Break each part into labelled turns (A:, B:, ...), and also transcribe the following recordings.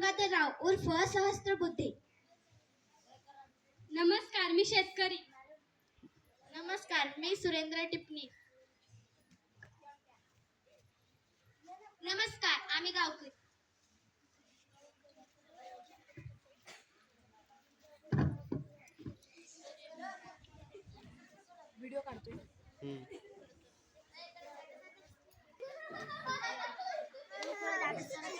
A: गंगाधरराव उर्फ सहस्त्रबुद्धे
B: नमस्कार मी शेतकरी.
A: नमस्कार मी सुरेंद्र टिपणी. नमस्कार आम्ही गावकरी. नमस्कार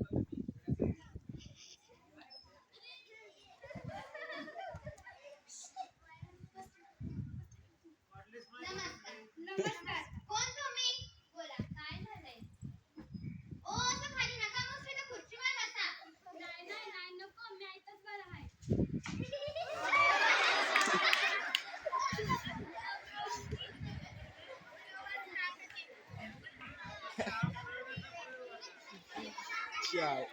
C: Ciao.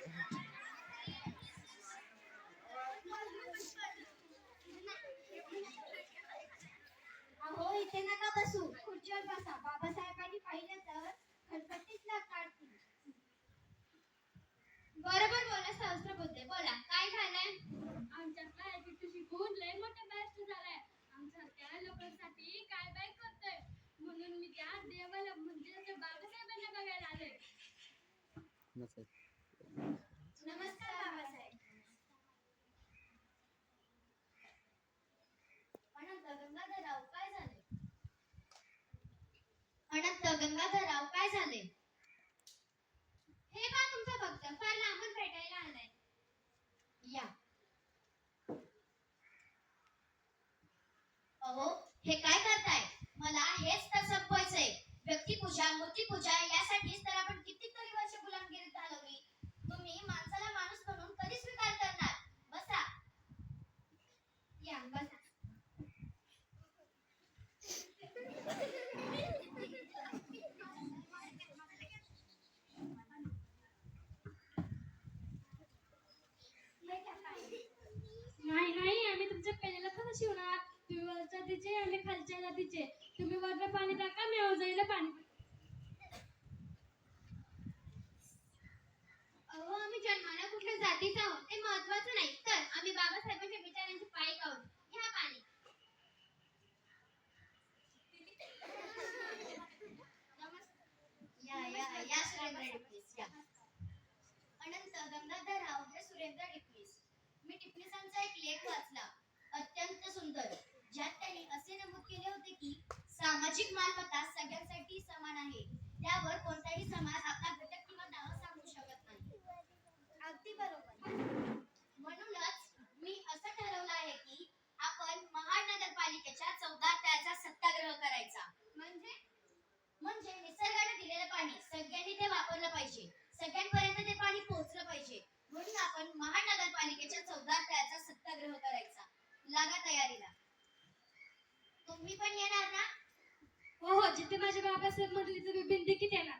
A: अहो इथे नका बसू. खुर्चीवर बसा. बाबासाहेबांनी पाहिलं तर खलबत्तीच लाग काढतील बरोबर बोला सहस्त्र बोलते बोला काय झालंय?
B: आमच्यातला ऍटिट्यूड शिकून लय मोठा बेस्ट झालाय. आमच्यासारख्या लोकांसाठी काय काय करतोय? म्हणून मी त्या देवाला म्हणजे बाबासाहेबांना बघायला आले
A: नमस्कार बाबासाहेब. अनंत गंगाधरराव काय झाले? अनंत गंगाधरराव काय झाले? हे का तुमचं भक्त फार लांबून भेटायला आलाय. या. अहो हे काय करताय? मला हेच तर संपवायचंय. व्यक्तिपूजा मूर्तीपूजा यासाठीच तर आपण कितीतरी वर्ष गुलामगिरीत घालवली तुम्ही माणसाला माणूस म्हणून कधी स्वीकार करणार बसा या बसा
B: नाही नाही आम्ही तुमच्या शिवणार. तुम्ही वरच्या तिचे आम्ही खालच्या जातीचे तुम्ही वरनं पाणी टाका मी अवजाईला पाणी
A: अहो आम्ही जन्माला कुठल्या जातीचा आहोत? ते महत्वाचं नाही. तर आम्ही बाबासाहेबांच्या विचारांचे पाय आहोत घ्या पाणी. या या या सुरेंद्र डिपनीस या. अनंत गंगाधरराव हे सुरेंद्र डिपनीस मी टिपणीसांचा एक लेख वाचला सामाजिक मालमत्ता सगळ्यांसाठी समान आहे. त्यावर कोणताही समाज आपला घटक किंवा दावा सांगू शकत नाही. अगदी बरोबर म्हणूनच मी असं ठरवलं आहे की आपण महाड नगरपालिकेच्या चौदा त्याचा सत्याग्रह करायचा म्हणजे म्हणजे निसर्गाने दिलेलं पाणी सगळ्यांनी ते वापरलं पाहिजे सगळ्यांपर्यंत ते पाणी पोहोचलं पाहिजे म्हणून आपण महानगरपालिकेच्या चौदा त्याचा सत्याग्रह करायचा लागा तयारीला तुम्ही पण येणार ना
B: माझ्या हो जिथे माझे बाबासाहेब तिथे मी बिंदी किती येणार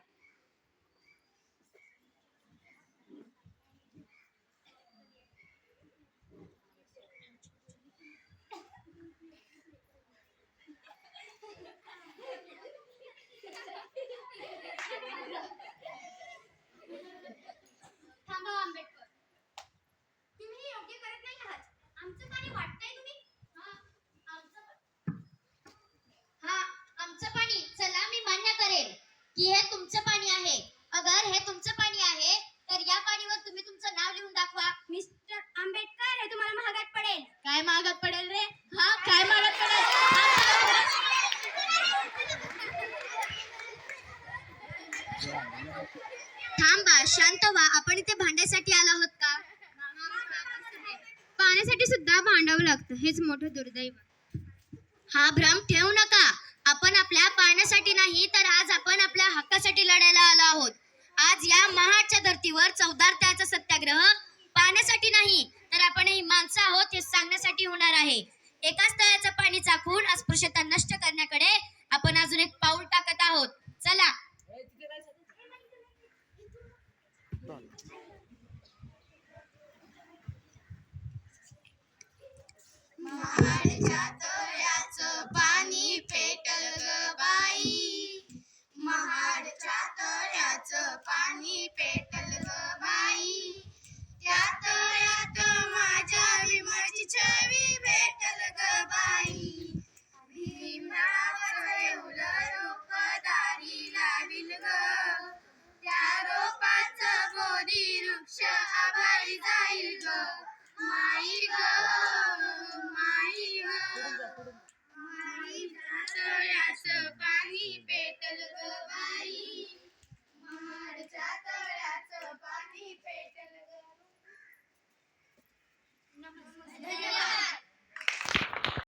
A: थांबा आंबेडकर तुम्ही हे योग्य करत नाही आहात आमचं पाणी वाटतंय तुम्ही हा आमचं पण- हा आमचं पाणी चला मी मान्य करेल की हे तुमचं पाणी आहे अगर हे तुमचं पाणी आहे तर या पाणीवर तुम्ही तुमचं नाव लिहून दाखवा मिस्टर आंबेडकर हे तुम्हाला महागात पडेल काय महागात पडेल रे हा काय महागात पडेल थांबा शांत व्हा. आपण इथे भांड्यासाठी आलो आहोत का? पाण्यासाठी सुद्धा भांडावं लागतं. हेच मोठं दुर्दैव. हा भ्रम ठेवू नका. आपण आपल्या पाण्यासाठी नाही तर आज आपण आपल्या हक्कासाठी लढायला आलो आहोत. आज या महाडच्या धर्तीवर चौदार त्याचा सत्याग्रह पाण्यासाठी नाही तर आपण ही माणसं आहोत हे सांगण्यासाठी होणार आहे. एकाच तळ्याचं पाणी चाखून अस्पृश्यतांना মা